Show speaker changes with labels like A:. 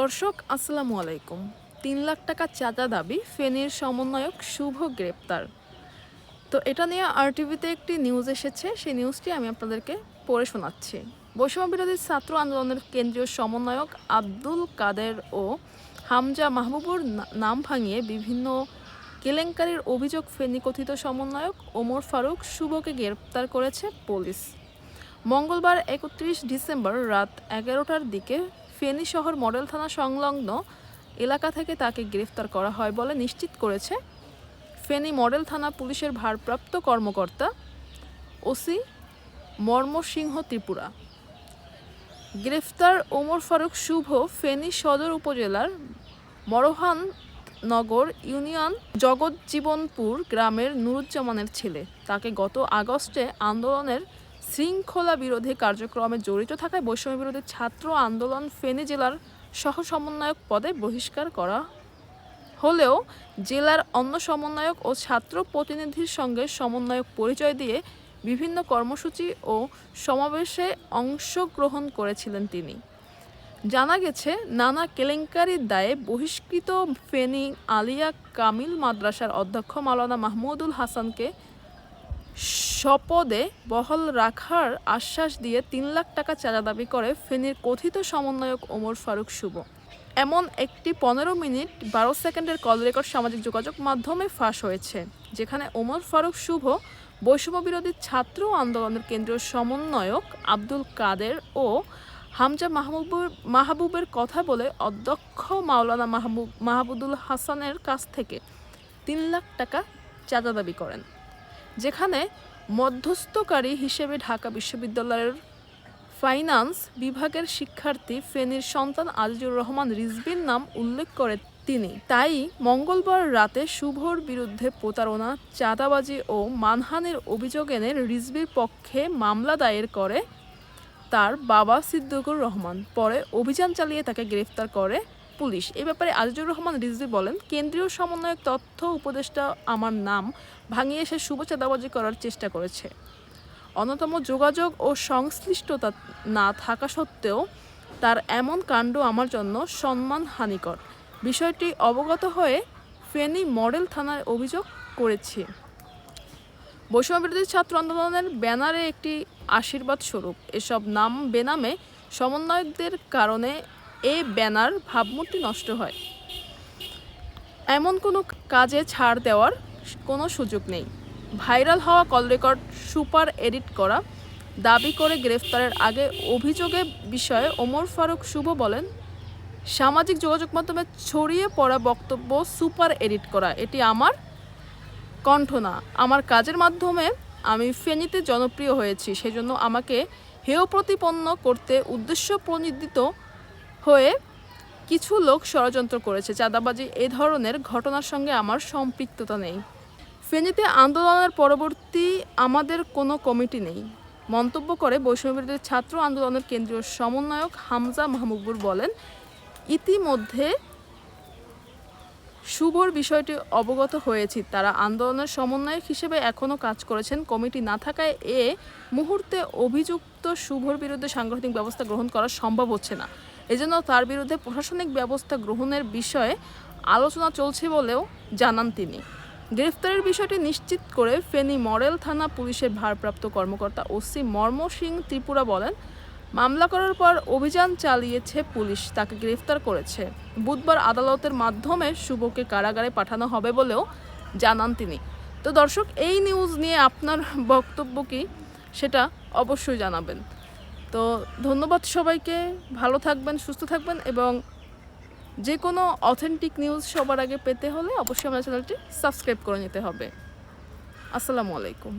A: দর্শক, আসসালামু আলাইকুম। তিন লাখ টাকা চাঁদা দাবি, ফেনীর সমন্বয়ক শুভ গ্রেপ্তার। তো এটা নিয়ে আরটিভিতে একটি নিউজ এসেছে, সেই নিউজটি আমি আপনাদেরকে পড়ে শোনাচ্ছি। বৈষম্য বিরোধী ছাত্র আন্দোলনের কেন্দ্রীয় সমন্বয়ক আব্দুল কাদের ও হামজা মাহবুবুর নাম ভাঙিয়ে বিভিন্ন কেলেঙ্কারির অভিযোগ ফেনী কথিত সমন্বয়ক ওমর ফারুক শুভকে গ্রেপ্তার করেছে পুলিশ। মঙ্গলবার একত্রিশ ডিসেম্বর রাত এগারোটার দিকে ফেনী শহর মডেল থানা সংলগ্ন এলাকা থেকে তাকে গ্রেফতার করা হয় বলে নিশ্চিত করেছে ফেনী মডেল থানা পুলিশের ভারপ্রাপ্ত কর্মকর্তা ওসি মর্মসিংহ ত্রিপুরা। গ্রেফতার ওমর ফারুক শুভ ফেনী সদর উপজেলার মরহান নগর ইউনিয়ন জগৎজীবনপুর গ্রামের নুরুজ্জামানের ছেলে। তাকে গত আগস্টে আন্দোলনের শৃঙ্খলা বিরোধী কার্যক্রমে জড়িত থাকায় বৈষম্য বিরোধী ছাত্র আন্দোলন ফেনী জেলার সহ সমন্বয়ক পদে বহিষ্কার করা হলেও জেলার অন্য সমন্বয়ক ও ছাত্র প্রতিনিধির সঙ্গে সমন্বয়ক পরিচয় দিয়ে বিভিন্ন কর্মসূচি ও সমাবেশে অংশগ্রহণ করেছিলেন তিনি। জানা গেছে, নানা কেলেঙ্কারির দায়ে বহিষ্কৃত ফেনী আলিয়া কামিল মাদ্রাসার অধ্যক্ষ মাওলানা মাহমুদুল হাসানকে স্বপদে বহাল রাখার আশ্বাস দিয়ে তিন লাখ টাকা চাঁদা দাবি করে ফেনীর কথিত সমন্বয়ক ওমর ফারুক শুভ। এমন একটি পনেরো মিনিট, বারো সেকেন্ডের কল রেকর্ড সামাজিক যোগাযোগ মাধ্যমে ফাঁস হয়েছে, যেখানে ওমর ফারুক শুভ বৈষম্য বিরোধী ছাত্র আন্দোলনের কেন্দ্রীয় সমন্বয়ক আব্দুল কাদের ও হামজা মাহবুবুর মাহবুবের কথা বলে অধ্যক্ষ মাওলানা মাহবুব মাহবুদুল হাসানের কাছ থেকে তিন লাখ টাকা চাঁদা দাবি করেন। যেখানে মধ্যস্থকারী হিসেবে ঢাকা বিশ্ববিদ্যালয়ের ফাইন্যান্স বিভাগের শিক্ষার্থী ফেনীর সন্তান আজিজুর রহমান রিজবির নাম উল্লেখ করে তিনি। তাই মঙ্গলবার রাতে শুভর বিরুদ্ধে প্রতারণা, চাঁদাবাজি ও মানহানির অভিযোগ এনে রিজবির পক্ষে মামলা দায়ের করে তার বাবা সিদ্দিকুর রহমান। পরে অভিযান চালিয়ে তাকে গ্রেফতার করে পুলিশ। এ ব্যাপারে আজিজুর রহমান রিজভি বলেন, কেন্দ্রীয় সমন্বয়ক তথ্য উপদেষ্টা আমার নাম ভাঙিয়ে সে শুভ চাঁদাবাজি করার চেষ্টা করেছে। অন্যতম যোগাযোগ ও সংশ্লিষ্টতা না থাকা সত্ত্বেও তার এমন কাণ্ড আমার জন্য সম্মানহানিকর বিষয়টি অবগত হয়ে ফেনী মডেল থানায় অভিযোগ করেছি। বৈষম্য বিরোধী ছাত্র আন্দোলনের ব্যানারে একটি আশীর্বাদ স্বরূপ। এসব নাম বেনামে সমন্বয়কদের কারণে এ ব্যানার ভাবমূর্তি নষ্ট হয়। এমন কোনো কাজে ছাড় দেওয়ার কোনো সুযোগ নেই। ভাইরাল হওয়া কল রেকর্ড সুপার এডিট করা, দাবি করে গ্রেফতারের আগে অভিযোগের বিষয়ে ওমর ফারুক শুভ বলেন, সামাজিক যোগাযোগ মাধ্যমে ছড়িয়ে পড়া বক্তব্য সুপার এডিট করা, এটি আমার কণ্ঠ না। আমার কাজের মাধ্যমে আমি ফেনীতে জনপ্রিয় হয়েছি, সেজন্য আমাকে হেয় প্রতিপন্ন করতে উদ্দেশ্য প্রণোদিত হয়ে কিছু লোক ষড়যন্ত্র করেছে। চাঁদাবাজি এ ধরনের ঘটনার সঙ্গে আমার সম্পৃক্ততা নেই। ফেনীতে আন্দোলনের পরবর্তী আমাদের কোনো কমিটি নেই। মন্তব্য করে বৈষম্যবিরোধী ছাত্র আন্দোলনের কেন্দ্রীয় সমন্বয়ক হামজা মাহমুবুর বলেন, ইতিমধ্যে শুভর বিষয়টি অবগত হয়েছি। তারা আন্দোলনের সমন্বয়ক হিসেবে এখনও কাজ করেছেন। কমিটি না থাকায় এ মুহূর্তে অভিযুক্ত শুভর বিরুদ্ধে সাংগঠনিক ব্যবস্থা গ্রহণ করা সম্ভব হচ্ছে না। এজন্য তার বিরুদ্ধে প্রশাসনিক ব্যবস্থা গ্রহণের বিষয়ে আলোচনা চলছে বলেও জানান তিনি। গ্রেফতারের বিষয়টি নিশ্চিত করে ফেনী মডেল থানা পুলিশের ভারপ্রাপ্ত কর্মকর্তা ওসি মর্ম সিং ত্রিপুরা বলেন, মামলা করার পর অভিযান চালিয়েছে পুলিশ, তাকে গ্রেফতার করেছে। বুধবার আদালতের মাধ্যমে শুভকে কারাগারে পাঠানো হবে বলেও জানান তিনি। তো দর্শক, এই নিউজ নিয়ে আপনার বক্তব্য কি? সেটা অবশ্যই জানাবেন। তো ধন্যবাদ সবাইকে। ভালো থাকবেন, সুস্থ থাকবেন এবং যে কোনো অথেন্টিক নিউজ সবার আগে পেতে হলে অবশ্যই আমার চ্যানেলটি সাবস্ক্রাইব করে নিতে হবে। আসসালামু আলাইকুম।